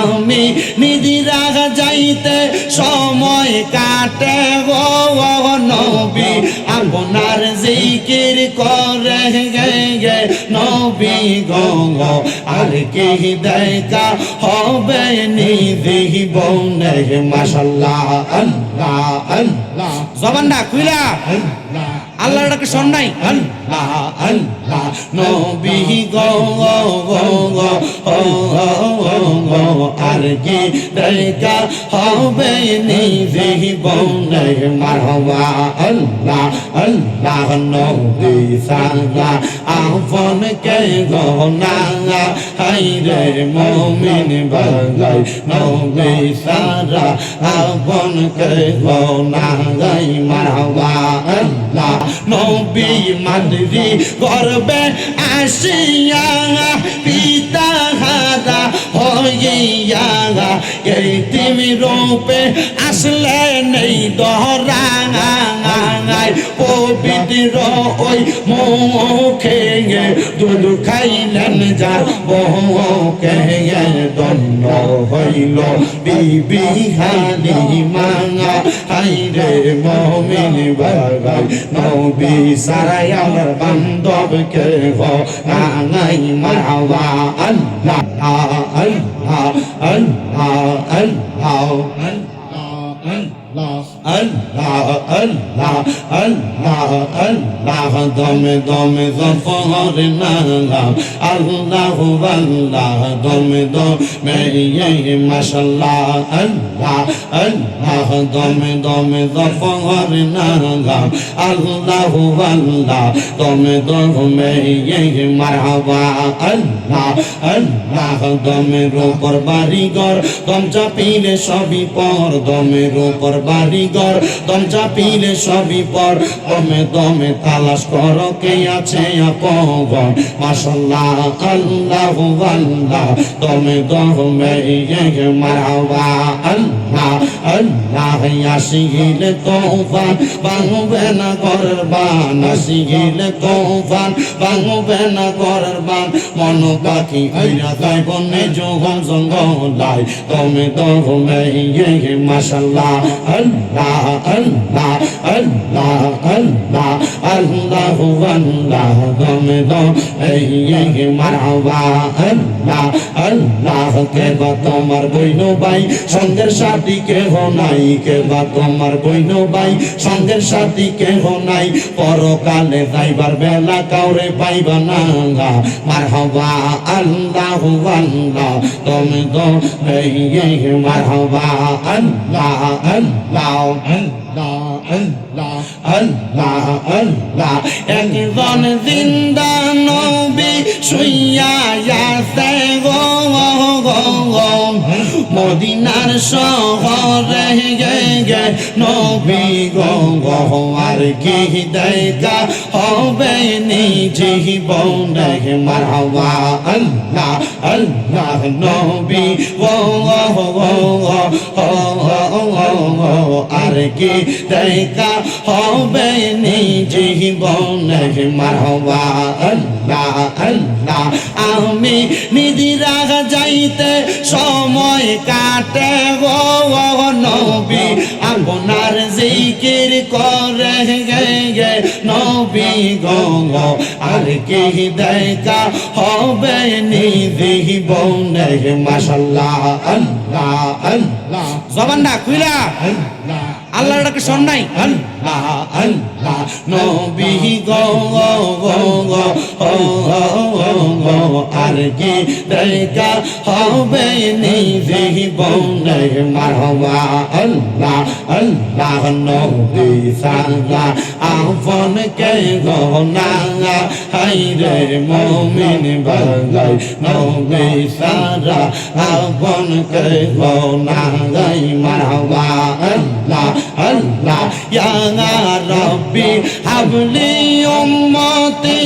আমি নিদিরা যাইতে সময় কাটে। গো নবী আপনার জিকির করে গে নবী গো গো আর কি দেখা হবে নিধি বনে? মাশাল্লাহ আল্লাহ আল্লাহ। জবানটা খুইলা। আল্লাহর ডাকে শোন নাই। আল্লাহ আল্লাহ নবী গো গো গো গো ও ও ও আর কি দেখা হবে নিজে বনে মারহবা আল্লাহ আল্লাহ, নবী সারা আপন কে গো না হাই রে মমিন বাগাই। নবী সারা আপন কে গো গাই মারহবা আল্লাহ, নবী মাদরি করবে আসিয়া পিতা হারা হইয়া এই তিমি রূপে আসলে নেই দহরাঙায় পবিত্র ওই মুখে দুধ খাইলেন যার বহুকে দণ্ড হইল। বিবি হালিমা হাইরে মমিন বাগাই নবী সারাই আমার বান্ধবকে হাঙাই মারাবা আল্লাহ আল্লাহ আল্লাহ আল্লাহ আল্লাহ আল্লাহ। দমে দমে জফর নালাম আল্লাহ আল্লাহ, দমে দমে ইয়ে মাশাল্লাহ, আল্লাহ আল্লাহ, দমে দমে জফর নালাম আল্লাহ আল্লাহ, দমে দমে ইয়ে মারহাবা, আল্লাহ আল্লাহ দমের উপর বাড়িঘর, দম চাপিলে সবই পর। দমের উপর বাড়িঘর দম চাপিলে সবই পর। দমে দমে তালাশ কর কে আছে আপন। মাশাল্লাহ, আল্লাহ আল্লাহ। দমে দমে মারহাবা আল্লাহ আল্লাহ, আসিলে তোফান বাংবে না ঘরের বান আসিলে তোফান বাংবে না ঘরের বান মন পাখি আইরা তাই বনে যোগম জঙ্গলাই তুমি তুমি ইয়ে আল্লাহ আল্লাহ আল্লাহ আল্লাহ আল্লাহ আল্লাহ তুমি তো ইয়ে মারহাবা। আল্লাহ আল্লাহ, কে বা তোমার বইনো ভাই? সঙ্গের সাথী কেহ নাই, কে বা তোমার বইনো ভাই? সঙ্গের সাথী কেহ নাই, পরকালে যাইবার বেলা কাউরে পাইবা না মার হবা আল্লাহ আল্লাহ তুমি তো মার হবা আল্লাহ আল্লাহ একজন জিন্দা নবী শুইয়া আছে গো গো মদিনার শহরে গে গে নবী গো গো আর কি দেখা হবে নিজে বনে মারহাবা আল্লাহ আল্লাহ নবী গো কি দেখা হবে নিজে বনে মারহাবা আল্লাহ আল্লাহ, আমি নিদিরা যাইতে সময় কাটে গো নবী। আপনার জিকির করে গে নবী গঙ্গ। আর কি দেখা হবে নিধি বৌনে মাসাল্লাহ আল্লাহ আল্লাহ। জবান না কুইলা আল্লাহর ডাকে শোন নাই। আল্লাহ আল্লাহ, নবী গঙ্গ গঙ্গ আর কি দেখা হবে নিজে বনে মারহবা আল্লাহ আল্লাহ নবী সারা আপন কে গো না হাই রে মমিন বাগাই, নবী সারা আপন কে গো না গাই মারহবা আল্লাহ আল্লাহ ইয়া রব্বি হাবলি উম্মতি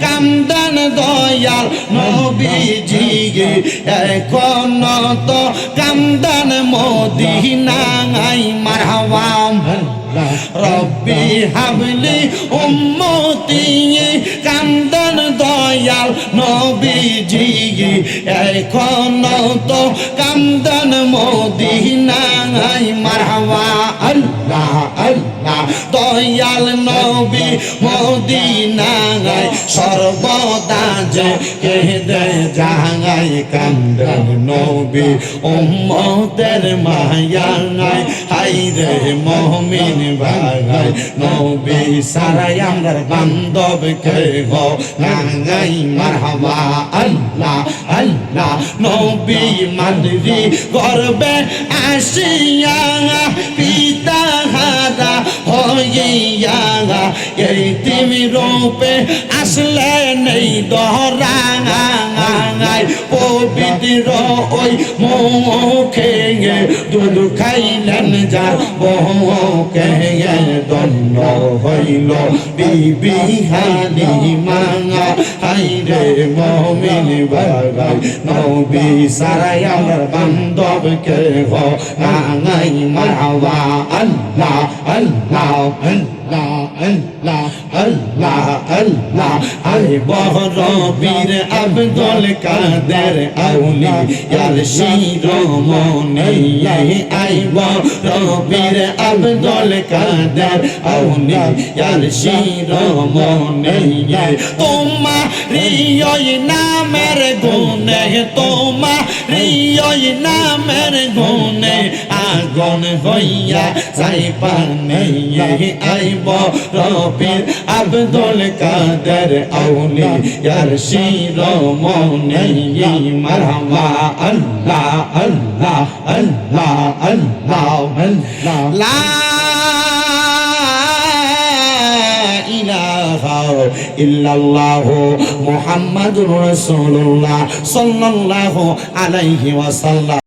কামদান দয়াল নবীজি গে এখন তো কামদান মদিনা নাই মারহাওয়াম রব্বি হাবলি উম্মতি কামদান দয়াল নবীজি গে এখন তো কামদান মদিনা নাই মারহাওয়াম আল্লাহ আল্লাহ দয়াল নবী মদিনায় সর্বদা যে কেঁদে যায় কান্দন নবী উম্মতের মায়ায় হাই রে মহমিন ভাগাই নবী সারাই আমার বান্ধব কে গো গাই মারহাবা আল্লাহ আল্লাহ, নবী মানরি গর্বে আসিয়া পিতা এই তিমি রূপে আসলে নেই দহরাঙায় পবিত্র ওই মুখে দুধ খাইলেন যার বহুকে দণ্ড হইল। বিবি হালি মাঙা হাই রে মমিন বাগাই নবী সারাই আমার বান্ধবকে গো নাঙাই মারহাবা আল্লাহ আল্লাহ আল্লাহ। বীর আব্দুল কাদের আউলি ইয়ার শিরোমণি আইব রবির আব্দুল কাদের আউলি ইয়ার শিরোমণি তোমার নামের গুনে তোমার নামের গুনে আগুন হইয়া যাই পানে আইব রবির আব্দুল কাদের আউলি ইয়ার শিরোমণি মারহাবা। আল্লাহ আল্লাহ আল্লাহ আল্লাহ আল্লাহ। লা সাল্লাল্লাহু আলাইহি ওয়াসাল্লাম।